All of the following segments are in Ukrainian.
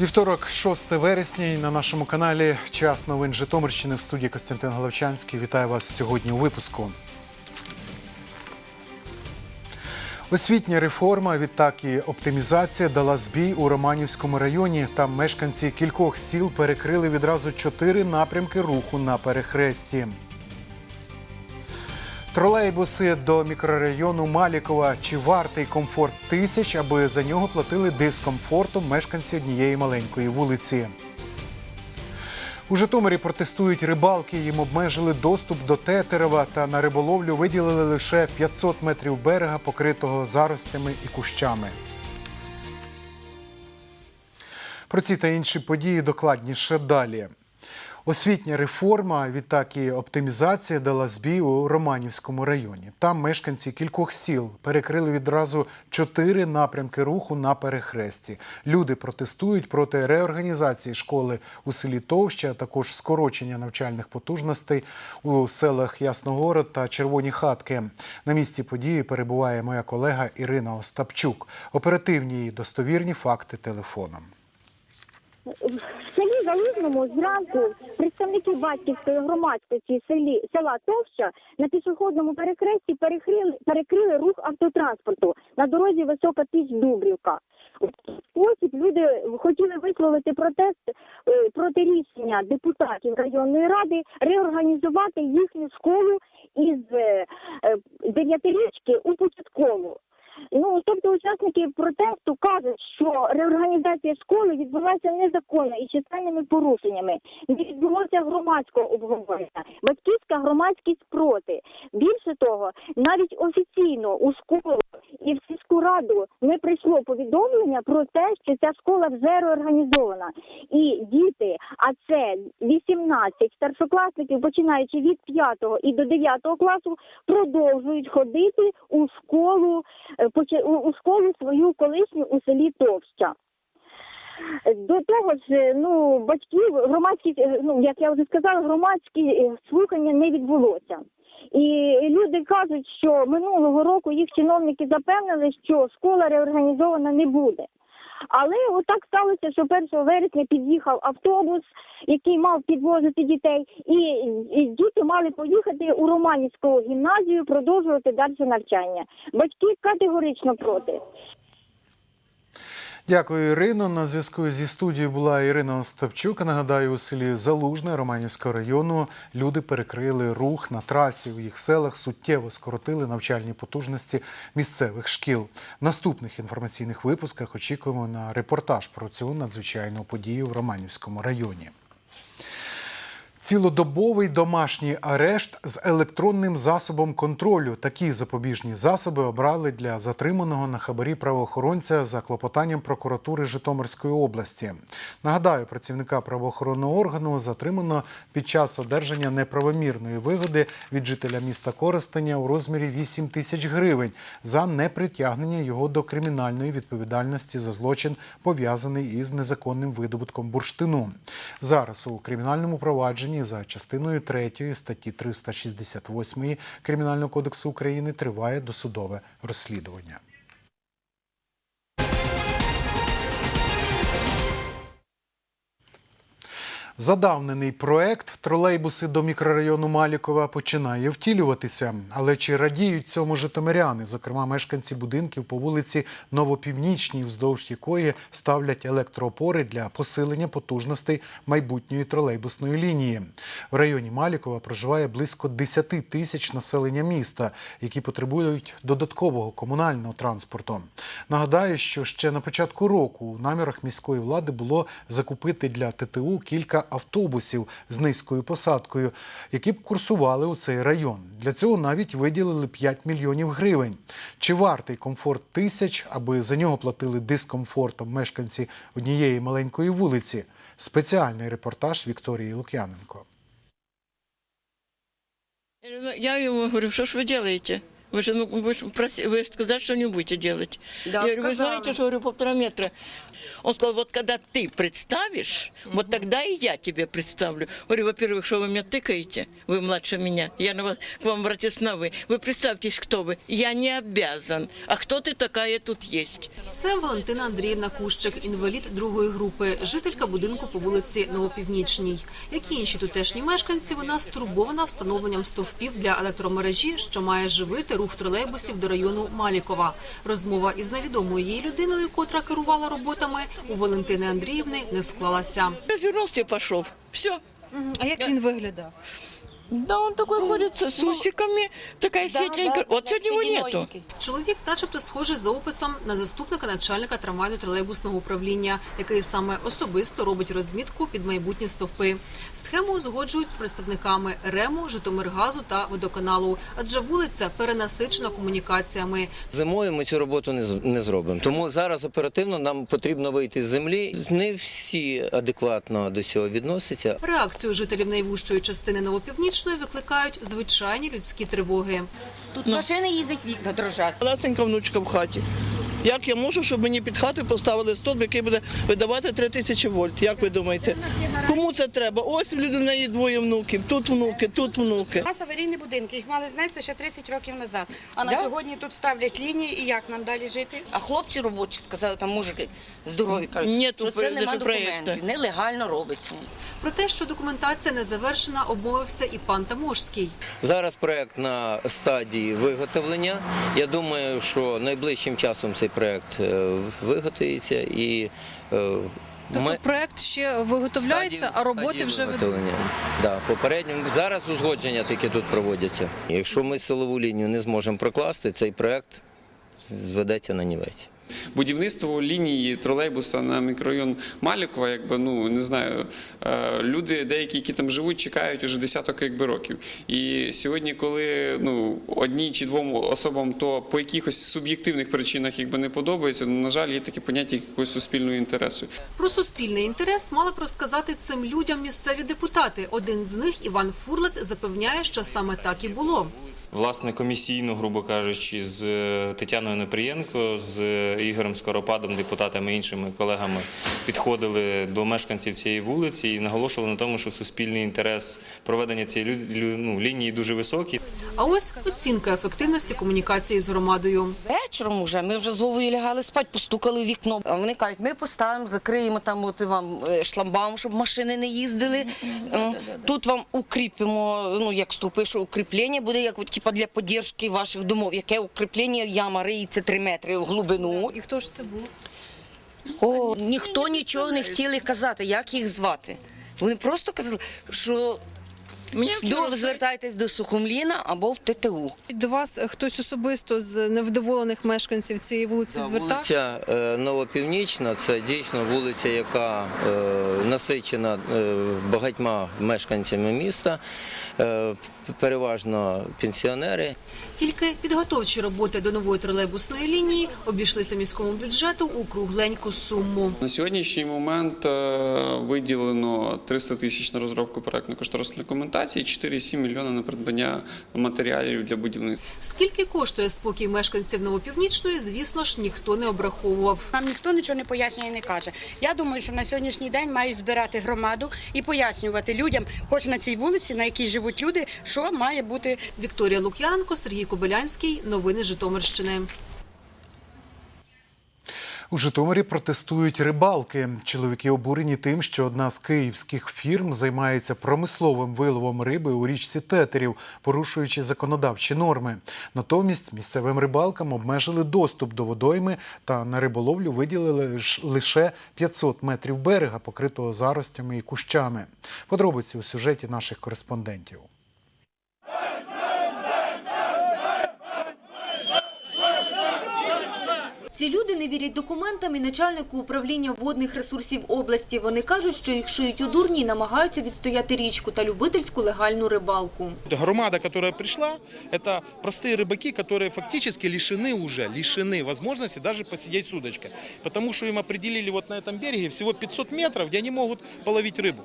Вівторок, 6 вересня, і на нашому каналі Час новин Житомирщини в студії Костянтин Головчанський. Вітаю вас сьогодні у випуску. Освітня реформа, відтак і оптимізація дала збій у Романівському районі. Там мешканці кількох сіл перекрили відразу чотири напрямки руху на перехресті. Тролейбуси до мікрорайону Малікова. Чи вартий комфорт тисяч, аби за нього платили дискомфортом мешканці однієї маленької вулиці? У Житомирі протестують рибалки. Їм обмежили доступ до Тетерева та на риболовлю виділили лише 500 метрів берега, покритого заростями і кущами. Про ці та інші події докладніше далі. Освітня реформа, відтак і оптимізація дала збій у Романівському районі. Там мешканці кількох сіл перекрили відразу чотири напрямки руху на перехресті. Люди протестують проти реорганізації школи у селі Товща, а також скорочення навчальних потужностей у селах Ясногород та Червоні Хатки. На місці події перебуває моя колега Ірина Остапчук. Оперативні і достовірні факти телефоном. В селі Залузному зранку представники батьківської громадськості селі села Товща на пішохідному перехресті перекрили перекрили рух автотранспорту на дорозі Висока Піч Дубрівка. Такий спосіб люди хотіли висловити протест е, проти рішення депутатів районної ради реорганізувати їхню школу із е, е, дев'ятирічки у початкову. Ну тобто учасники протесту кажуть, що реорганізація школи відбулася незаконно і численними порушеннями. Відбулося громадського обговорення. Батьківська громадськість проти. Більше того, навіть офіційно у школу і в сільську раду не прийшло повідомлення про те, що ця школа вже реорганізована. І діти, а це 18 старшокласників, починаючи від 5 і до 9 класу, продовжують ходити у школу е, у- школу свою колишню у селі Товща. До того ж, е, ну батьків громадські, е, ну як я вже сказала, громадські е, слухання не відбулося. І люди кажуть, що минулого року їх чиновники запевнили, що школа реорганізована не буде. Але отак сталося, що 1 вересня під'їхав автобус, який мав підвозити дітей, і, і діти мали поїхати у Романівську гімназію продовжувати далі навчання. Батьки категорично проти. Дякую, Ірино. На зв'язку зі студією була Ірина Остапчук. Нагадаю, у селі Залужне Романівського району люди перекрили рух на трасі. У їх селах суттєво скоротили навчальні потужності місцевих шкіл. В наступних інформаційних випусках очікуємо на репортаж про цю надзвичайну подію в Романівському районі. Цілодобовий домашній арешт з електронним засобом контролю. Такі запобіжні засоби обрали для затриманого на хабарі правоохоронця за клопотанням прокуратури Житомирської області. Нагадаю, працівника правоохоронного органу затримано під час одержання неправомірної вигоди від жителя міста Коростеня у розмірі 8 тисяч гривень за непритягнення його до кримінальної відповідальності за злочин, пов'язаний із незаконним видобутком бурштину. Зараз у кримінальному провадженні за частиною 3 статті 368 Кримінального кодексу України триває досудове розслідування. Задавнений проект тролейбуси до мікрорайону Малікова починає втілюватися. Але чи радіють цьому житомиряни, зокрема мешканці будинків по вулиці Новопівнічній, вздовж якої ставлять електроопори для посилення потужностей майбутньої тролейбусної лінії. В районі Малікова проживає близько 10 тисяч населення міста, які потребують додаткового комунального транспорту. Нагадаю, що ще на початку року у намірах міської влади було закупити для ТТУ кілька автобусів з низькою посадкою, які б курсували у цей район. Для цього навіть виділили 5 мільйонів гривень. Чи вартий комфорт тисяч, аби за нього платили дискомфортом мешканці однієї маленької вулиці? Спеціальний репортаж Вікторії Лук'яненко. Я ему говорю, что ж вы делаете? Вы же, ну, вы же, проси- вы же сказали, что не будете делать. Да, я говорю, вы сказала. знаете, что говорю, полтора метра. Он сказал, вот когда ты представишь, вот тогда и я тебе представлю. Говорю, во-первых, что вы меня тыкаете, вы младше меня, я на вас, к вам обратилась на вы. Вы представьтесь, кто вы. Я не обязан. А кто ты такая тут есть? Це Валентина Андріївна Кущик, інвалід другої групи, жителька будинку по вулиці Новопівнічній. Як і інші тутешні мешканці, вона стурбована встановленням стовпів для електромережі, що має живити рух тролейбусів до району Малікова. Розмова із невідомою її людиною, котра керувала роботами, у Валентини Андріївни не склалася. Розвернувся і пішов. Все. А як він виглядав? Да, он такой ходит с усиками, такая светленькая. вот сегодня его нету. Чоловік, начебто, схожий за описом на заступника начальника трамвайно-тролейбусного управління, який саме особисто робить розмітку під майбутні стовпи. Схему узгоджують з представниками РЕМу, Житомиргазу та водоканалу, адже вулиця перенасичена комунікаціями. Зимою ми цю роботу не з- не зробимо. Тому зараз оперативно нам потрібно вийти з землі. Не всі адекватно до цього відносяться. Реакцію жителів найвужчої частини Новопівнічної викликають звичайні людські тривоги. Тут машини їздять, вікна дрожать. Малесенька внучка в хаті. Як я можу, щоб мені під хатою поставили стовп, який буде видавати 3 тисячі вольт? Як ви думаєте? Кому це треба? Ось в неї двоє внуків, тут внуки, тут внуки. У нас аварійні будинки, їх мали знести ще 30 років назад. А на сьогодні тут ставлять лінії, і як нам далі жити? А хлопці робочі сказали, там мужики здорові кажуть, Нету що це нема даже документів, нелегально робиться. Про те, що документація не завершена, обмовився і пан Таможський. Зараз проект на стадії виготовлення. Я думаю, що найближчим часом цей проект е, виготовиться і. е, Тобто проект ще виготовляється, Стадії- а роботи вже ведуть. виготовлення. Да, попередньо зараз узгодження тільки тут проводяться. Якщо ми силову лінію не зможемо прокласти, цей проект зведеться на нівець. Будівництво лінії тролейбуса на мікрорайон Малікова, якби ну не знаю, е, люди, деякі, які там живуть, чекають уже десяток якби років. І сьогодні, коли ну одній чи двом особам то по якихось суб'єктивних причинах якби не подобається, ну на жаль, є таке поняття якогось суспільного інтересу. Про суспільний інтерес мали б розказати цим людям місцеві депутати. Один з них, Іван Фурлет, запевняє, що саме так і було. Власне, комісійно, грубо кажучи, з е, Тетяною Неприєнко, з е, Ігорем Скоропадом, депутатами і іншими колегами підходили до мешканців цієї вулиці і наголошували на тому, що суспільний інтерес проведення цієї ну, лінії дуже високий. А ось оцінка ефективності комунікації з громадою. Вечором уже ми вже з Вовою лягали спати, постукали в вікно. А вони кажуть, ми поставимо, закриємо там от вам е, шламбаум, щоб машини не їздили. Тут вам укріпимо, ну як ступи, що укріплення буде як типа для підтримки ваших домов. Яке укріплення яма риється 3 метри в глибину. І хто ж це був? О, ніхто нічого не хотіли казати, як їх звати. Вони просто казали, що Мені вчора до, звертайтесь до Сухомліна або в ТТУ. До вас хтось особисто з невдоволених мешканців цієї вулиці звертав? Вулиця е, Новопівнічна це дійсно вулиця, яка е, насичена е, багатьма мешканцями міста, е, переважно пенсіонери. Тільки підготовчі роботи до нової тролейбусної лінії обійшлися міському бюджету у кругленьку суму. На сьогоднішній момент е, виділено 300 тисяч на розробку проектно-кошторисної документації, 4,7 мільйона на придбання матеріалів для будівництва. Скільки коштує спокій мешканців Новопівнічної, звісно ж, ніхто не обраховував. Нам ніхто нічого не пояснює і не каже. Я думаю, що на сьогоднішній день мають збирати громаду і пояснювати людям, хоч на цій вулиці, на якій живуть люди, що має бути Вікторія Лук'янко, Сергій Кобилянський. Новини Житомирщини. У Житомирі протестують рибалки. Чоловіки обурені тим, що одна з київських фірм займається промисловим виловом риби у річці Тетерів, порушуючи законодавчі норми. Натомість місцевим рибалкам обмежили доступ до водойми та на риболовлю виділили лише 500 метрів берега, покритого заростями і кущами. Подробиці у сюжеті наших кореспондентів. Ці люди не вірять документам і начальнику управління водних ресурсів області. Вони кажуть, що їх шиють у дурні і намагаються відстояти річку та любительську легальну рибалку. Громада, которая пришла, это простые рыбаки, которые фактически лишены уже, лишены возможности даже посидеть с удочкой. Потому что им определили вот на этом береге всего 500 метров, где они могут половить рыбу.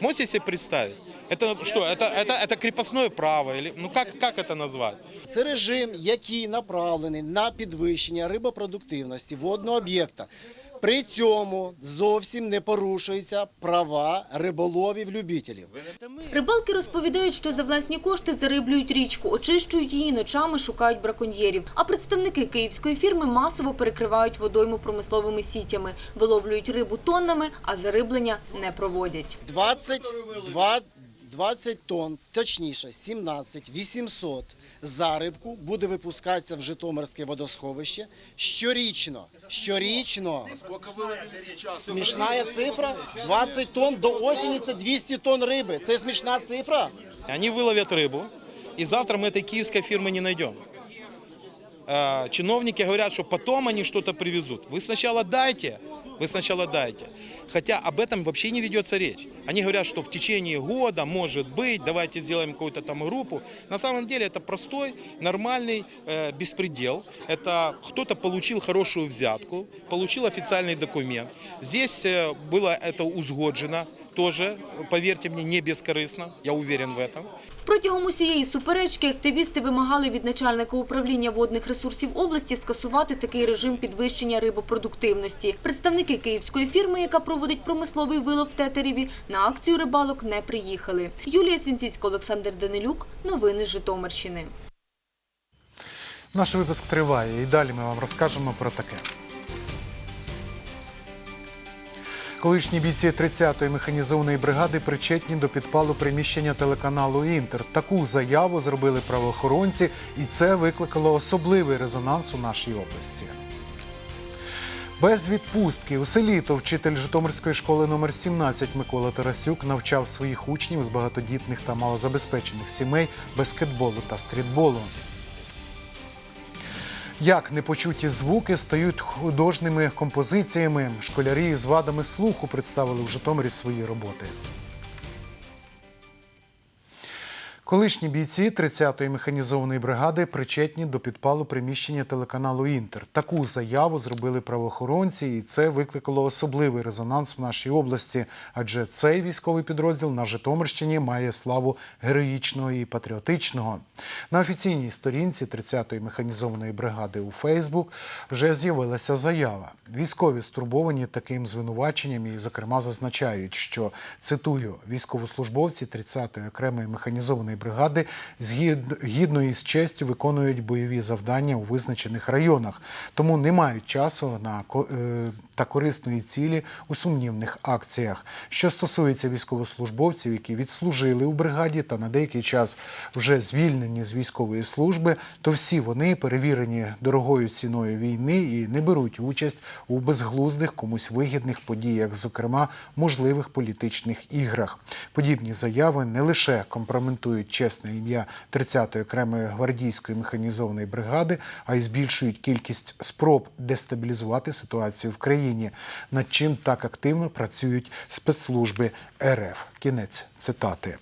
Можете себе представить? Это что? Это, это, это крепостное право? Или, ну как, как это назвать? Це режим, який направлений на підвищення рибопродуктивності водного об'єкта. При цьому зовсім не порушуються права риболовів-любителів. Рибалки розповідають, що за власні кошти зариблюють річку, очищують її, ночами шукають браконьєрів. А представники київської фірми масово перекривають водойму промисловими сітями, виловлюють рибу тоннами, а зариблення не проводять. 22, 20 тонн, точніше 17 800 зарибку буде випускатися в Житомирське водосховище щорічно. Щорічно. Смішна цифра. 20 тонн до осені це 200 тонн риби. Це смішна цифра. Они выловят рыбу, и завтра мы этой киевской фирмы не найдем. Э, Чиновники говорят, что потом они что-то привезут. Вы сначала дайте, вы сначала дайте. Хотя об этом вообще не ведется речь. Они говорят, что в течение года, может быть, давайте сделаем какую-то там группу. На самом деле это простой, нормальный э, беспредел. Это кто-то получил хорошую взятку, получил официальный документ. Здесь э, было это узгоджено тоже, поверьте мне, не бескорыстно. Я уверен в этом. Протягом усієї суперечки активісти вимагали від начальника управління водних ресурсів області скасувати такий режим підвищення рибопродуктивності. Представники київської фірми, яка проводить промисловий вилов в Тетереві, на акцію рибалок не приїхали. Юлія Свінціцька, Олександр Данилюк. Новини з Житомирщини. Наш випуск триває, і далі ми вам розкажемо про таке. Колишні бійці 30-ї механізованої бригади причетні до підпалу приміщення телеканалу Інтер. Таку заяву зробили правоохоронці, і це викликало особливий резонанс у нашій області. Без відпустки у селі то вчитель Житомирської школи номер 17 Микола Тарасюк навчав своїх учнів з багатодітних та малозабезпечених сімей баскетболу та стрітболу. Як непочуті звуки стають художніми композиціями. Школярі з вадами слуху представили в Житомирі свої роботи. Колишні бійці 30-ї механізованої бригади причетні до підпалу приміщення телеканалу Інтер. Таку заяву зробили правоохоронці, і це викликало особливий резонанс в нашій області, адже цей військовий підрозділ на Житомирщині має славу героїчного і патріотичного. На офіційній сторінці 30-ї механізованої бригади у Фейсбук вже з'явилася заява. Військові стурбовані таким звинуваченням і, зокрема, зазначають, що цитую військовослужбовці 30-ї окремої механізованої бригади згідно із честю виконують бойові завдання у визначених районах, тому не мають часу на е, та корисної цілі у сумнівних акціях. Що стосується військовослужбовців, які відслужили у бригаді та на деякий час вже звільнені з військової служби, то всі вони перевірені дорогою ціною війни і не беруть участь у безглуздих комусь вигідних подіях, зокрема можливих політичних іграх. Подібні заяви не лише компрометують чесне ім'я 30-ї окремої гвардійської механізованої бригади, а й збільшують кількість спроб дестабілізувати ситуацію в країні, над чим так активно працюють спецслужби РФ. Кінець цитати.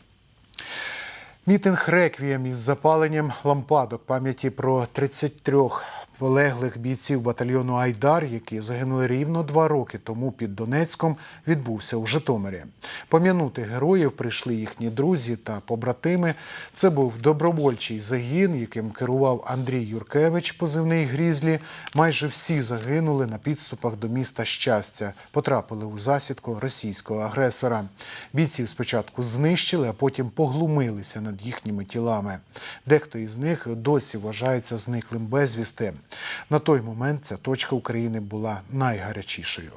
Мітинг реквієм із запаленням лампадок пам'яті про 33 полеглих бійців батальйону Айдар, які загинули рівно два роки тому під Донецьком, відбувся у Житомирі. Пом'янути героїв прийшли їхні друзі та побратими. Це був добровольчий загін, яким керував Андрій Юркевич, позивний Грізлі. Майже всі загинули на підступах до міста щастя, потрапили у засідку російського агресора. Бійців спочатку знищили, а потім поглумилися над їхніми тілами. Дехто із них досі вважається зниклим безвісти. На той момент ця точка України була найгарячішою.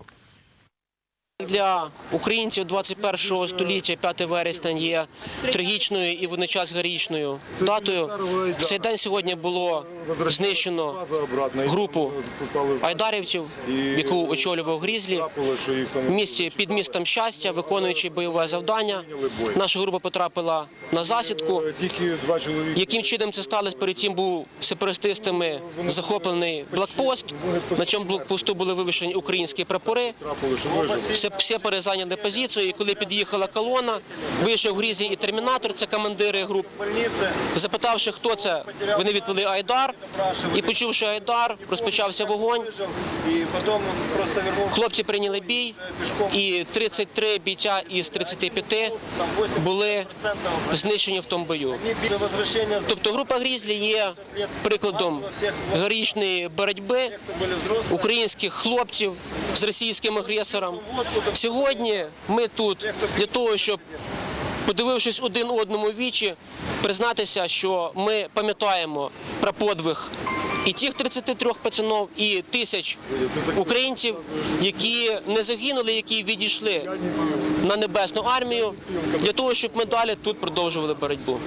Для українців 21 століття 5 вересня є трагічною і водночас героїчною датою. В цей день сьогодні було знищено групу айдарівців, яку очолював Грізлі в місті під містом щастя, виконуючи бойове завдання. Наша група потрапила на засідку. Яким чином це сталося? Перед цим був сепаратистами захоплений блокпост. На цьому блокпосту були вивішені українські прапори. Сепари зайняли позицію, і коли під'їхала колона, вийшов Грізі і термінатор, це командири груп. Запитавши, хто це, вони відповіли Айдар. І почувши Айдар, розпочався вогонь. Хлопці прийняли бій, і 33 бійця із 35 були знищені в тому бою. Тобто група Грізлі є прикладом героїчної боротьби українських хлопців з російським агресором. Сьогодні ми тут для того, щоб подивившись один одному вічі, признатися, що ми пам'ятаємо про подвиг і тих 33 пацанов, і тисяч українців, які не загинули, які відійшли на небесну армію, для того, щоб ми далі тут продовжували боротьбу.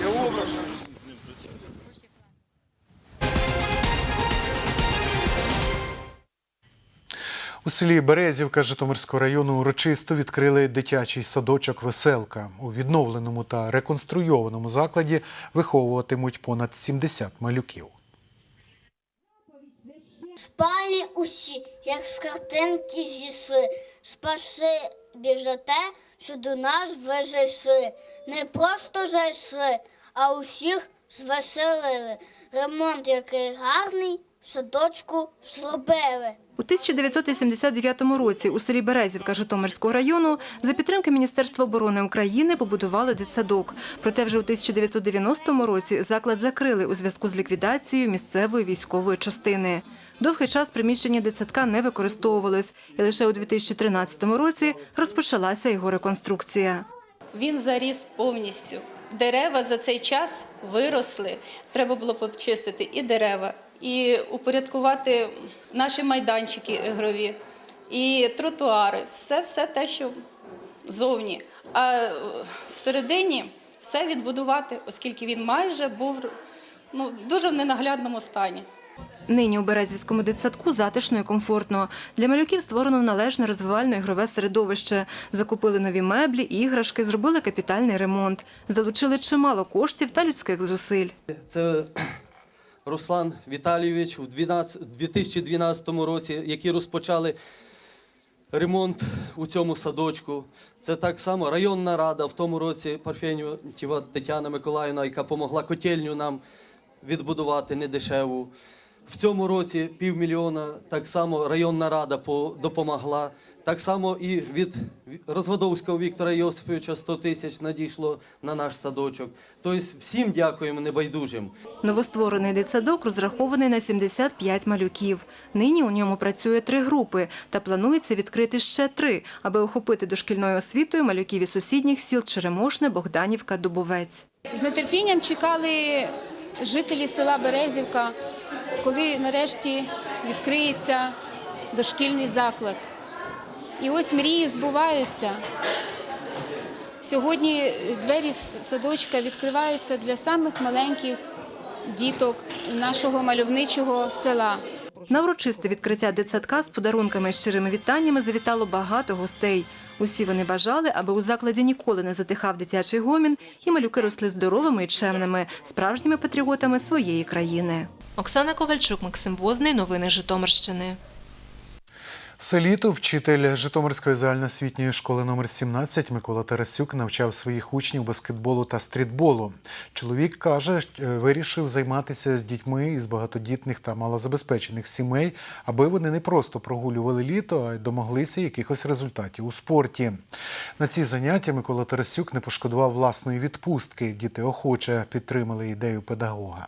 У селі Березівка Житомирського району урочисто відкрили дитячий садочок Веселка. У відновленому та реконструйованому закладі виховуватимуть понад 70 малюків. Спали усі, як з картинки зійшли. Спасибі за те, що до нас ви зайшли. Не просто зайшли, а усіх звеселили. Ремонт, який гарний, садочку зробили. У 1989 році у селі Березівка Житомирського району за підтримки Міністерства оборони України побудували дитсадок. Проте вже у 1990 році заклад закрили у зв'язку з ліквідацією місцевої військової частини. Довгий час приміщення дитсадка не використовувалось, і лише у 2013 році розпочалася його реконструкція. Він заріс повністю. Дерева за цей час виросли. Треба було почистити і дерева, і упорядкувати наші майданчики ігрові, і тротуари. Все, все те, що зовні. А всередині все відбудувати, оскільки він майже був ну, дуже в ненаглядному стані. Нині у Березівському дитсадку затишно і комфортно. Для малюків створено належне розвивально-ігрове середовище. Закупили нові меблі, іграшки, зробили капітальний ремонт. Залучили чимало коштів та людських зусиль. Це Руслан Віталійович у 2012 році, які розпочали ремонт у цьому садочку. Це так само районна рада в тому році Парфенєва Тетяна Миколаївна, яка допомогла котельню нам відбудувати недешеву. В цьому році півмільйона так само районна рада по- допомогла. Так само і від Розводовського Віктора Йосиповича 100 тисяч надійшло на наш садочок. Тобто всім дякуємо небайдужим. Новостворений дитсадок розрахований на 75 малюків. Нині у ньому працює три групи та планується відкрити ще три, аби охопити дошкільною освітою малюків із сусідніх сіл Черемошне, Богданівка, Дубовець. З нетерпінням чекали жителі села Березівка, коли нарешті відкриється дошкільний заклад. І ось мрії збуваються. Сьогодні двері з садочка відкриваються для самих маленьких діток нашого мальовничого села. На урочисте відкриття дитсадка з подарунками і щирими вітаннями завітало багато гостей. Усі вони бажали, аби у закладі ніколи не затихав дитячий гомін, і малюки росли здоровими і чемними, справжніми патріотами своєї країни. Оксана Ковальчук, Максим Возний. Новини Житомирщини. Все літо вчитель Житомирської загальноосвітньої школи номер 17 Микола Тарасюк навчав своїх учнів баскетболу та стрітболу. Чоловік каже, е, вирішив займатися з дітьми із багатодітних та малозабезпечених сімей, аби вони не просто прогулювали літо, а й домоглися якихось результатів у спорті. На ці заняття Микола Тарасюк не пошкодував власної відпустки. Діти охоче підтримали ідею педагога.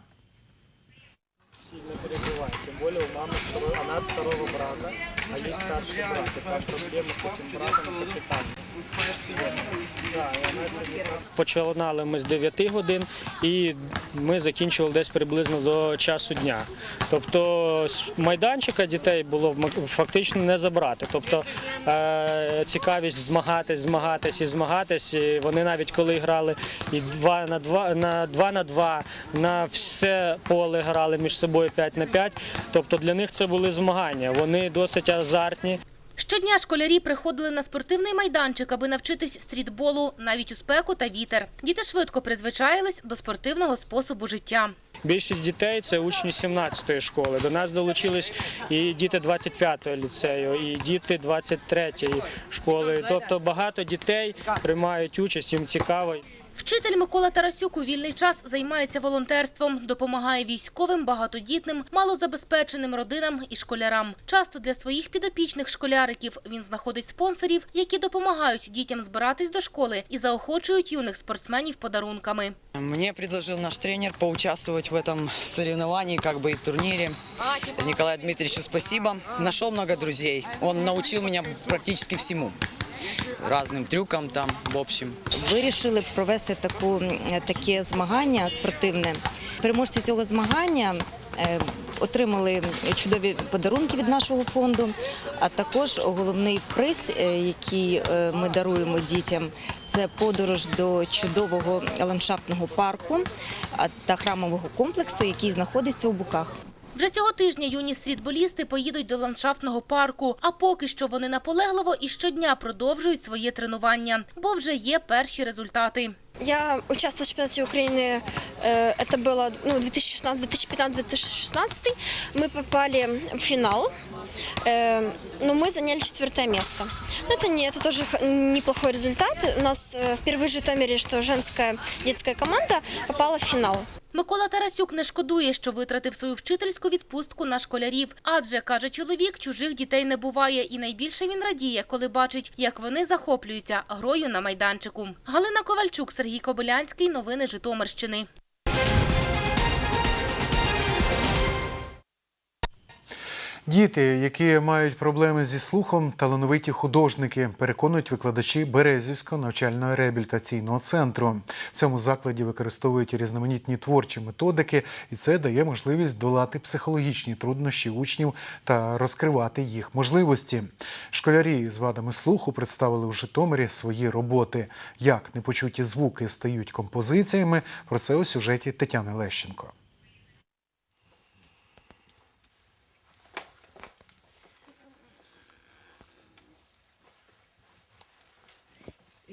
не переживай. Тем более у мамы второй, она от второго брата, а есть старший брат. И та, что проблема с этим братом капитальная. Починали ми з 9 годин і ми закінчували десь приблизно до часу дня. Тобто майданчика дітей було фактично не забрати. Тобто е, цікавість змагатись, змагатись і змагатись. Вони навіть коли грали і 2 на 2, на 2 на 2, на все поле грали між собою 5 на 5. Тобто для них це були змагання. Вони досить азартні. Щодня школярі приходили на спортивний майданчик, аби навчитись стрітболу навіть у спеку та вітер. Діти швидко призвичаїлись до спортивного способу життя. Більшість дітей це учні 17-ї школи. До нас долучились і діти 25-го ліцею, і діти 23-ї школи. Тобто багато дітей приймають участь, їм цікаво. Вчитель Микола Тарасюк у вільний час займається волонтерством, допомагає військовим, багатодітним, малозабезпеченим родинам і школярам. Часто для своїх підопічних школяриків він знаходить спонсорів, які допомагають дітям збиратись до школи і заохочують юних спортсменів подарунками. Мне предложил наш тренер поучаствовать в этом соревновании, как бы и турнире. Николаю Дмитриевичу спасибо. Нашел много друзей. Он научил меня практически всему. Разным трюкам там, в общем. Вирішили провести таку, таке змагання спортивне. Переможці цього змагання е, отримали чудові подарунки від нашого фонду, а також головний приз, е, який е, ми даруємо дітям, це подорож до чудового ландшафтного парку та храмового комплексу, який знаходиться у Буках. Вже цього тижня юні стрітболісти поїдуть до ландшафтного парку. А поки що вони наполегливо і щодня продовжують своє тренування, бо вже є перші результати. Я участвовала в чемпионате Украины, э, это было ну, 2016, 2015, 2016. Мы попали в финал, э, но мы заняли четвертое место. Но это не, это тоже х- неплохой результат. У нас э, впервые в Житомире, что женская детская команда попала в финал. Микола Тарасюк не шкодує, що витратив свою вчительську відпустку на школярів. Адже, каже чоловік, чужих дітей не буває. І найбільше він радіє, коли бачить, як вони захоплюються грою на майданчику. Галина Ковальчук, Сергій Кобилянський. Новини Житомирщини. Діти, які мають проблеми зі слухом, талановиті художники, переконують викладачі Березівського навчального реабілітаційного центру. В цьому закладі використовують різноманітні творчі методики, і це дає можливість долати психологічні труднощі учнів та розкривати їх можливості. Школярі з вадами слуху представили у Житомирі свої роботи. Як непочуті звуки стають композиціями? Про це у сюжеті Тетяни Лещенко.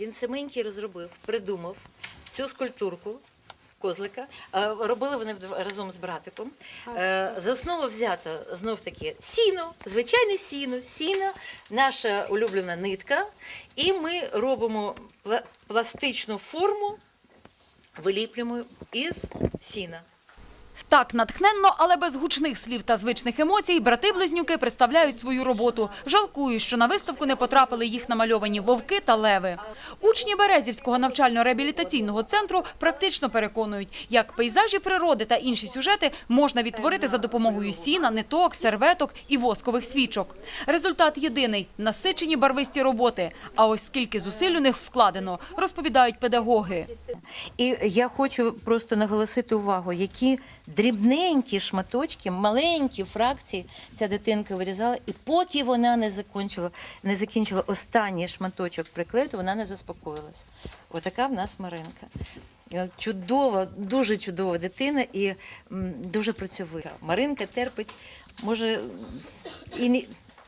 Він саменький розробив, придумав цю скульптурку козлика. Е, Робили вони разом з братиком. Е, За основу взято знов таки сіно, звичайне сіно, сіно, наша улюблена нитка. І ми робимо пластичну форму, виліплюємо із сіна. Так, натхненно, але без гучних слів та звичних емоцій, брати-близнюки представляють свою роботу. Жалкують, що на виставку не потрапили їх намальовані вовки та леви. Учні Березівського навчально-реабілітаційного центру практично переконують, як пейзажі природи та інші сюжети можна відтворити за допомогою сіна, ниток, серветок і воскових свічок. Результат єдиний – насичені барвисті роботи. А ось скільки зусиль у них вкладено, розповідають педагоги. І я хочу просто наголосити увагу, які дрібненькі шматочки, маленькі фракції ця дитинка вирізала, і поки вона не закінчила, не закінчила останній шматочок приклеїти, вона не заспокоїлась. Отака в нас Маринка. Чудова, дуже чудова дитина і дуже працьовита. Маринка терпить, може, і не,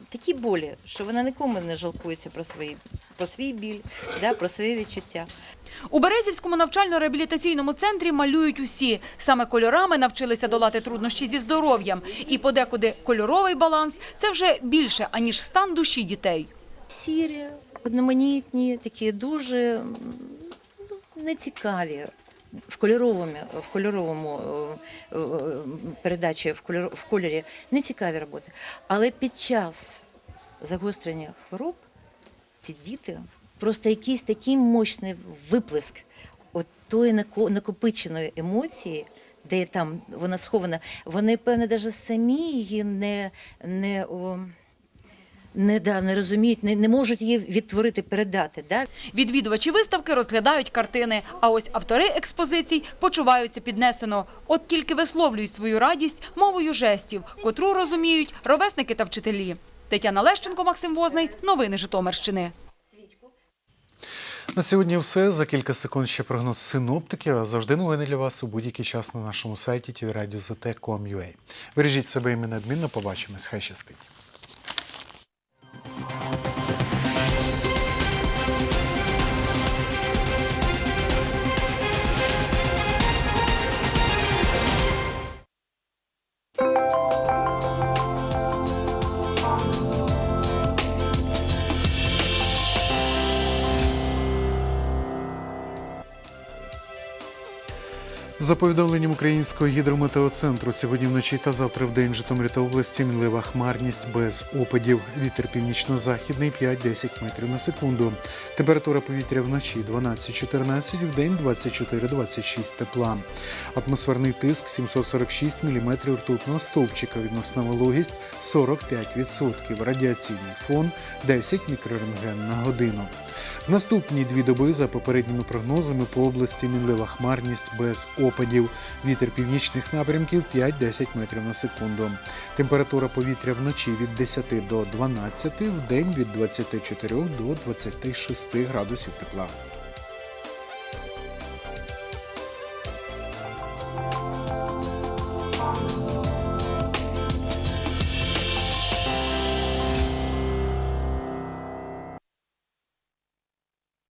такі болі, що вона нікому не жалкується про свої, про свій біль, да, про свої відчуття. У Березівському навчально-реабілітаційному центрі малюють усі. Саме кольорами навчилися долати труднощі зі здоров'ям. І подекуди кольоровий баланс – це вже більше, аніж стан душі дітей. Сірі, одноманітні, такі дуже нецікаві. В кольоровому, в кольоровому е, е, передачі в, кольор, в кольорі нецікаві роботи. Але під час загострення хвороб ці діти просто якийсь такий мощний виплеск от тої нако- накопиченої емоції, де там вона схована, вони, певне, навіть самі її не, не, о, не, да, не розуміють, не, не можуть її відтворити, передати. Да? Відвідувачі виставки розглядають картини, а ось автори експозицій почуваються піднесено. От тільки висловлюють свою радість мовою жестів, котру розуміють ровесники та вчителі. Тетяна Лещенко, Максим Возний. Новини Житомирщини. На сьогодні все. За кілька секунд ще прогноз синоптиків. Завжди новини для вас у будь-який час на нашому сайті tvradio.zt.com.ua. Бережіть себе і ми адмінно. побачимось. Хай щастить. За повідомленням українського гідрометеоцентру, сьогодні вночі та завтра в день в Житомирі та області мінлива хмарність без опадів. Вітер північно-західний 5-10 метрів на секунду. Температура повітря вночі 12-14, в день 24-26 тепла. Атмосферний тиск 746 мм ртутного стовпчика. Відносна вологість 45%. Радіаційний фон 10 мікрорентген на годину. В наступні дві доби, за попередніми прогнозами, по області мінлива хмарність без опадів. Вітер північних напрямків 5-10 метрів на секунду. Температура повітря вночі від 10 до 12, в день від 24 до 26 градусів тепла.